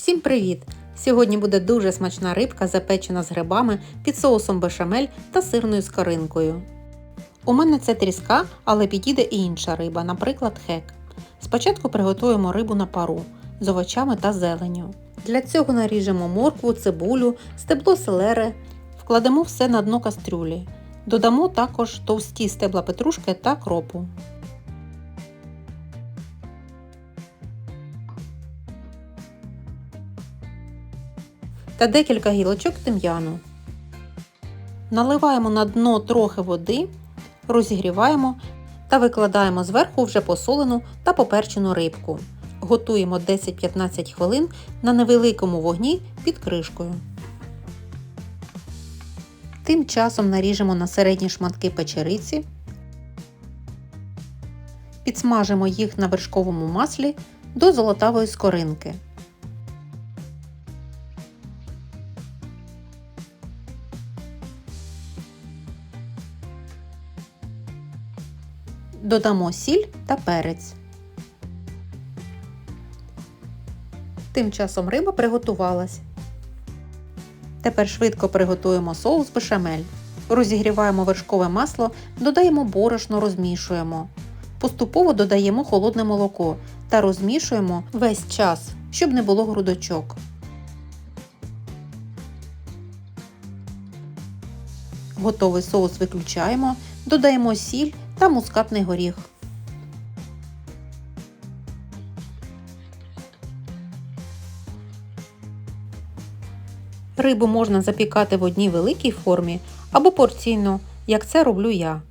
Всім привіт! Сьогодні буде дуже смачна рибка, запечена з грибами під соусом бешамель та сирною скоринкою. У мене це тріска, але підійде і інша риба, наприклад, хек. Спочатку приготуємо рибу на пару з овочами та зеленню. Для цього наріжемо моркву, цибулю, стебло селери, вкладемо все на дно кастрюлі. Додамо також товсті стебла петрушки та кропу. Та декілька гілочок тим'яну. Наливаємо на дно трохи води, розігріваємо та викладаємо зверху вже посолену та поперчену рибку. Готуємо 10-15 хвилин на невеликому вогні під кришкою. Тим часом наріжемо на середні шматки печериці, підсмажимо їх на вершковому маслі до золотавої скоринки. Додамо сіль та перець. Тим часом риба приготувалась. Тепер швидко приготуємо соус бешамель. Розігріваємо вершкове масло, додаємо борошно, розмішуємо. Поступово додаємо холодне молоко та розмішуємо весь час, щоб не було грудочок. Готовий соус виключаємо, додаємо сіль та мускатний горіх. Рибу можна запікати в одній великій формі або порційно, як це роблю я.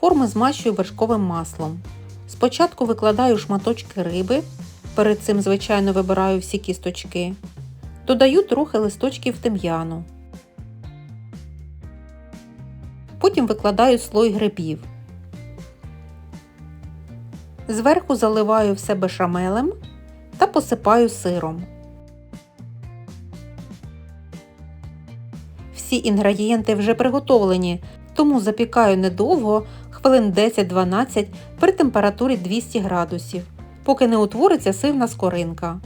Форми змащую вершковим маслом. Спочатку викладаю шматочки риби, перед цим, звичайно, вибираю всі кісточки. Додаю трохи листочків тим'яну. Потім викладаю слой грибів. Зверху заливаю все бешамелем та посипаю сиром. Всі інгредієнти вже приготовлені, тому запікаю недовго, хвилин 10-12 при температурі 200 градусів, поки не утвориться сивна скоринка.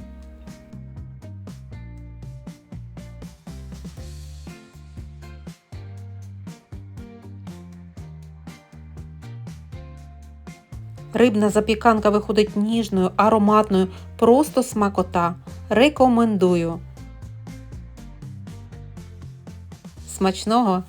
Рибна запіканка виходить ніжною, ароматною, просто смакота. Рекомендую. Смачного!